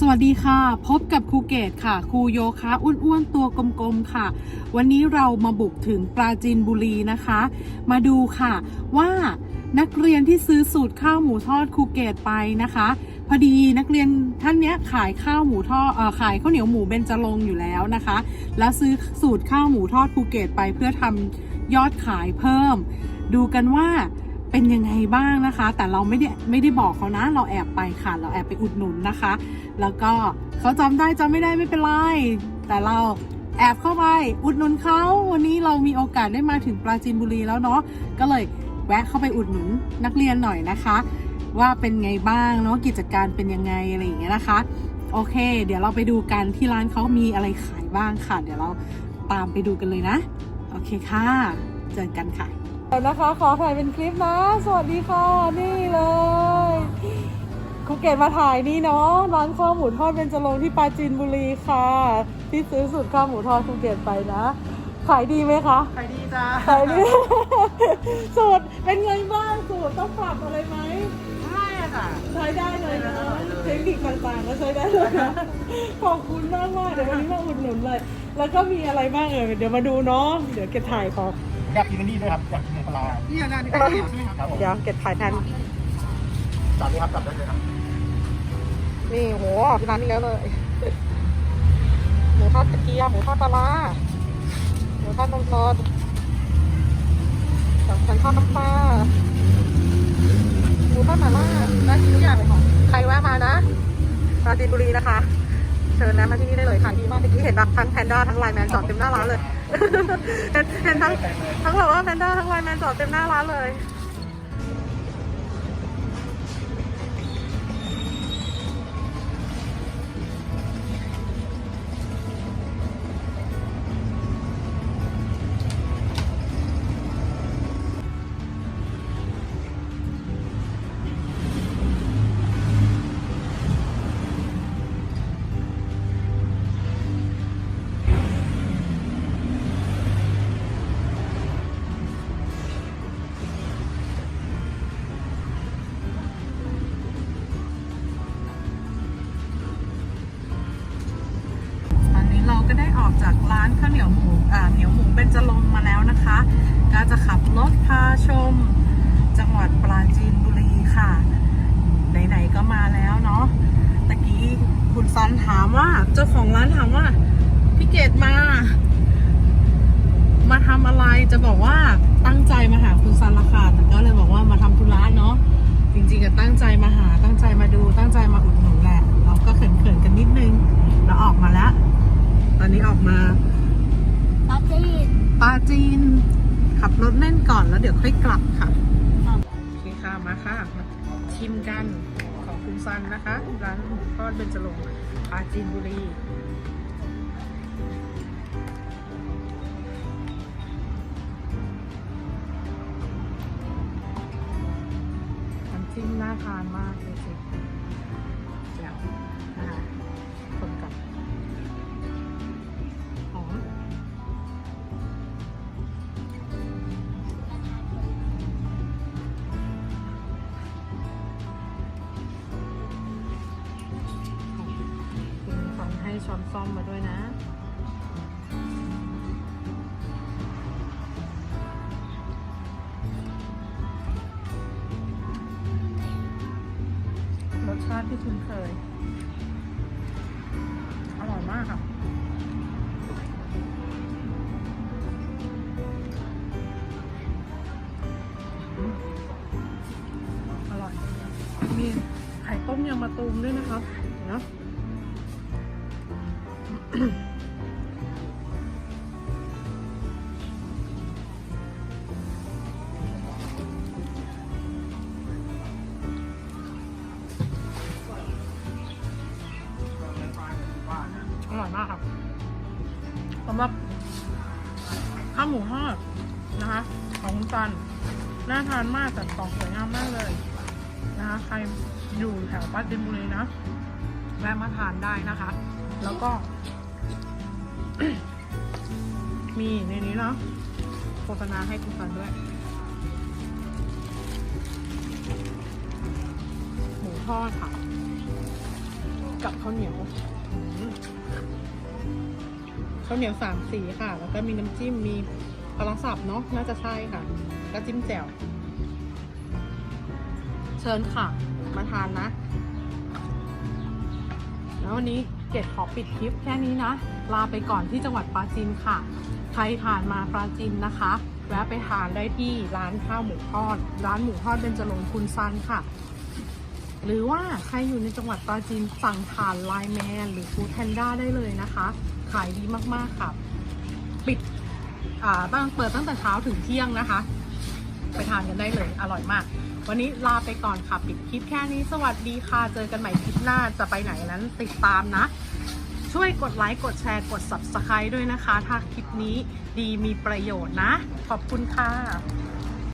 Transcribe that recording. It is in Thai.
สวัสดีค่ะ พบกับครูเกตค่ะครูโยคะอ้วนๆตัวกลมๆค่ะ วันนี้เรามาบุกถึงปราจีนบุรีนะคะ มาดูค่ะว่านักเรียนที่ซื้อสูตรข้าวหมูทอดครูเกตไปนะคะ พอดีนักเรียนท่านเนี้ยขายข้าวหมูทอดเอ่อขายข้าวเหนียวหมูเบญจรงอยู่แล้วนะคะ แล้วซื้อสูตรข้าวหมูทอดภูเกตไปเพื่อทำยอดขายเพิ่ม ดูกันว่าเป็นยังไงบ้างนะคะ แต่เราไม่ได้ไม่ได้บอกเขานะ เราแอบไปค่ะ เราแอบไปอุดหนุนนะคะ แล้วก็เขาจำได้จำไม่ได้ไม่เป็นไร แต่เราแอบเข้าไปอุดหนุนเขาวันนี้เรามีโอกาสได้มาถึงปราจีนบุรีแล้วเนาะก็เลยแวะเข้าไปอุดหนุนนักเรียนหน่อยนะคะ ว่าเป็นไงบ้างเนาะกิจการเป็นยังไงอะไรอย่างเงี้ยนะคะ โอเค เดี๋ยวเราไปดูกันที่ร้านเขามีอะไรขายบ้างค่ะ เดี๋ยวเราตามไปดูกันเลยนะ โอเคค่ะ เจอกันค่ะนะคะขอถ่ายเป็นคลิปนะ สวัสดีค่ะ นี่เลย เกดมาถ่ายนี่เนาะร้านข้าวหมูทอดเป็นจรงค์ที่ปราจีนบุรีค่ะ ที่ซื้อสูตรข้าวหมูทอดครูเกดไปนะ ขายดีไหมคะขายดีจ้าขายดี สูตรเป็นไงบ้างสูตรต้องปรับอะไรไหมใช่ค่ะ ใช้ได้เลยนะเทคนิคต่างๆก็ใช้ได้เลยนะขอบคุณมากมากๆเดี๋ยววันนี้มาอุดหนุนเลย แล้วก็มีอะไรบ้างเอ่ยเดี๋ยวมาดูเนาะเดี๋ยวเก็บถ่ายขออยากกินอันนี้ด้วยครับอยากกินปลานี่นะนี่ใช่ไหมครับผมเดี๋ยวเก็บถ่ายแทนจับเลยครับจับได้เลยครับ นี่โหร้านนี้แล้วเลย หมูทอดกระเทียมหมูทอดปลาหมูทอดนมสดสามชั้นทอดน้ำปลาหมูทอดหม่าล่าน่ากินทุกอย่างเลยค่ะใครแวะมานะปราจีนบุรีนะคะ เชิญนะมาที่นี่ได้เลยค่ะดีมากเมื่อกี้เห็นแบบทั้งแพนด้าทั้งไลน์แมนจอดเต็มหน้าร้านเลยเห็นเห็นทั้งทั้งแบบว่าแพนด้าทั้งไลน์แมนจอดเต็มหน้าร้านเลย คุณซันถามว่า เจ้าของร้านถามว่าพี่เกดมา มาทำอะไรจะบอกว่าตั้งใจมาหาคุณซันละค่ะแต่ก็เลยบอกว่ามาทำธุระเนาะจริงๆก็ตั้งใจมาหาตั้งใจมาดูตั้งใจมาอุดหนุนแหละเราก็เขินๆกันนิดนึงเราออกมาแล้วตอนนี้ออกมาปาจีนปาจีน ขับรถเล่นก่อนแล้วเดี๋ยวค่อยกลับค่ะโอเคค่ะมาค่ะมาชิมกันของคุณซันนะคะ ร้านหมูทอดเบญจรงค์ ปาจีนบุรีน้ำจิ้มน่าทานมาก ช้อนซ่อมมาด้วยนะ รสชาติที่คุ้นเคย อร่อยมากค่ะอร่อยมีไข่ต้มยำมะตูมด้วยนะคะเนาะ อร่อยมากครับสำหรับข้าวหมูทอดนะคะ ของคุณซัน น่าทานมากแต่กล่องสวยงามมากเลยนะคะ ใครอยู่แถวปราจีนบุรีนะแวะมาทานได้นะคะ แล้วก็ มีในนี้เนาะโฆษณาให้คุณซันด้วย หมูทอดค่ะ กับข้าวเหนียวข้าวเหนียวสามสีค่ะ แล้วก็มีน้ำจิ้มมีปลาสับเนาะน่าจะใช่ค่ะ ก็จิ้มแจ่วเชิญค่ะ มาทานนะ แล้ววันนี้ เกดขอปิดคลิปแค่นี้นะ ลาไปก่อนที่จังหวัดปราจีนค่ะ ใครผ่านมาปราจีนนะคะ แวะไปทานได้ที่ร้านข้าวหมูทอด ร้านหมูทอดเบญจรงค์คุณซันค่ะ หรือว่าใครอยู่ในจังหวัดปราจีนสั่งผ่านไลน์แมนหรือฟู้ดแพนด้าได้เลยนะคะ ขายดีมากๆค่ะ ปิดอ่าตั้งเปิดตั้งแต่เช้าถึงเที่ยงนะคะ ไปทานกันได้เลยอร่อยมาก วันนี้ลาไปก่อนค่ะปิดคลิปแค่นี้สวัสดีค่ะ เจอกันใหม่คลิปหน้าจะไปไหนนั้นติดตามนะ ช่วยกดไลค์กดแชร์กด subscribe ด้วยนะคะ ถ้าคลิปนี้ดีมีประโยชน์นะ ขอบคุณค่ะ